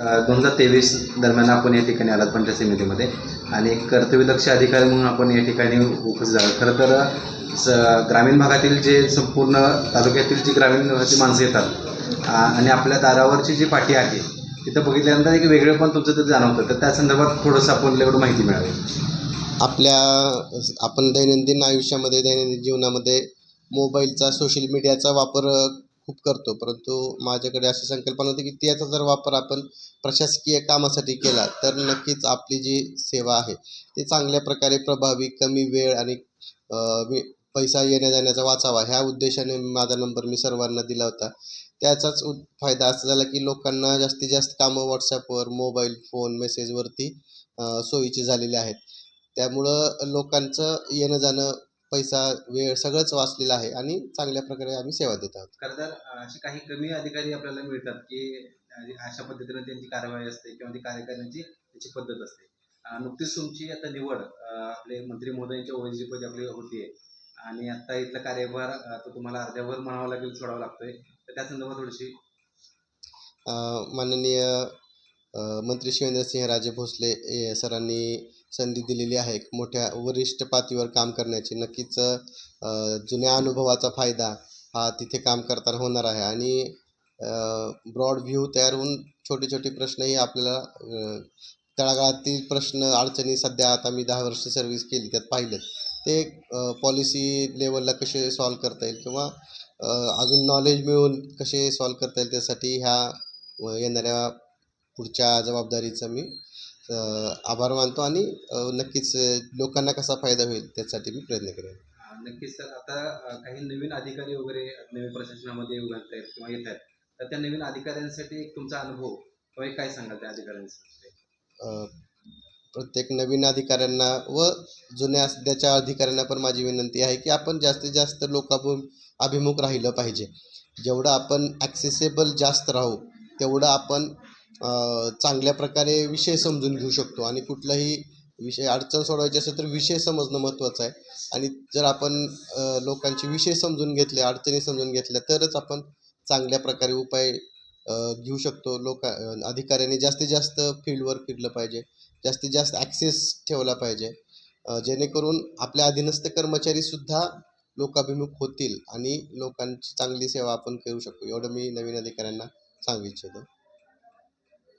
दोन हजार तेवीस दरम्यान आपण या ठिकाणी आलात पंचायत समितीमध्ये. आणि एक कर्तव्यदक्ष अधिकारी म्हणून आपण या ठिकाणी उपस्थित झालो खरं तर स ग्रामीण भागातील जे संपूर्ण तालुक्यातील जी ग्रामीण भागातील माणसं येतात आणि आपल्या दारावरची जी पाठी आहे तिथं बघितल्यानंतर एक वेगळं पण तुमचं तिथं जाणवतं. तर त्या संदर्भात थोडंसं आपण एवढं माहिती मिळावी. आपल्या आपण दैनंदिन आयुष्यामध्ये दैनंदिन जीवनामध्ये मोबाईलचा सोशल मीडियाचा वापर खूप करतो. परंतु माझ्याकडे अशी संकल्पना होती की त्याचा जर वापर आपण प्रशासकीय कामासाठी केला तर नक्कीच आपली जी सेवा आहे ती चांगल्या प्रकारे प्रभावी कमी वेळ आणि वे- पैसा येण्या जाण्याचा वाचावा ह्या उद्देशाने माझा नंबर मी सर्वांना दिला होता. त्याचाच उ फायदा असा झाला की लोकांना जास्तीत जास्त कामं व्हॉट्सॲपवर मोबाईल फोन मेसेजवरती सोयीची झालेली आहेत. त्यामुळं लोकांचं येणं जाणं पैसा वेळ सगळंच वाचलेलं आहे आणि चांगल्या प्रकारे आम्ही सेवा देत आहोत. खरं तर असे काही कमी अधिकारी आपल्याला मिळतात की अशा पद्धतीनं त्यांची कार्यवाही असते किंवा ती कार्य करण्याची त्याची पद्धत असते. नुकतीच तुमची आता निवड आपले मंत्री महोदयांच्या ओएसडीपदी आपली होतीये. आणि आता इथला कार्यभार तो तुम्हाला अर्ध्यावर म्हणावा लागेल सोडावा लागतोय. तर त्या संदर्भात थोडीशी माननीय मंत्री शिवेंद्रसिंहराजे भोसले ए, सरांनी संधी दिलेली आहे. मोठ्या वरिष्ठ पातळीवर काम करण्याची. नक्कीच जुन्या अनुभवाचा फायदा हा तिथे काम करताना होणार आहे. आणि ब्रॉड व्ह्यू तयार होऊन छोटे छोटे प्रश्नही आपल्याला तळागाळातील प्रश्न अडचणी सध्या आता मी दहा वर्ष सर्व्हिस केली त्यात पाहिलं ते पॉलिसी लेवलला कसे सॉल्व करता येईल किंवा अजून नॉलेज मिळवून कसे सॉल्व करता येईल त्यासाठी ह्या येणाऱ्या पुढच्या जबाबदारीचा मी आभार मानतो आणि नक्कीच लोकांना कसा फायदा होईल त्यासाठी मी प्रयत्न करेन. नक्कीच सर. आता काही नवीन अधिकारी वगैरे नवीन प्रशासनामध्ये उघडत आहेत किंवा येत आहेत. तर त्या नवीन अधिकाऱ्यांसाठी एक तुमचा अनुभव किंवा एक काय सांगाल त्या अधिकाऱ्यांसाठी? प्रत्येक नवीन अधिकाऱ्यांना व जुन्या सध्याच्या अधिकाऱ्यांना पण माझी विनंती आहे की आपण जास्तीत जास्त लोकाभि अभिमुख राहिलं पाहिजे. जेवढं आपण ॲक्सेसेबल जास्त राहू तेवढं आपण चांगल्या प्रकारे विषय समजून घेऊ शकतो आणि कुठलाही विषय अडचण सोडवायची असेल तर विषय समजणं महत्त्वाचं आहे. आणि जर आपण लोकांचे विषय समजून घेतले अडचणी समजून घेतल्या तरच आपण चांगल्या प्रकारे उपाय घेऊ शकतो. लोक अधिकाऱ्यांनी जास्तीत जास्त फील्डवर फिरलं पाहिजे. जास्तीत जास्त ॲक्सेस ठेवला पाहिजे. जेणेकरून आपल्या अधीनस्थ कर्मचारीसुद्धा लोकाभिमुख होतील आणि लोकांची चांगली सेवा आपण करू शकतो एवढं मी नवीन अधिकाऱ्यांना सांगू इच्छितो.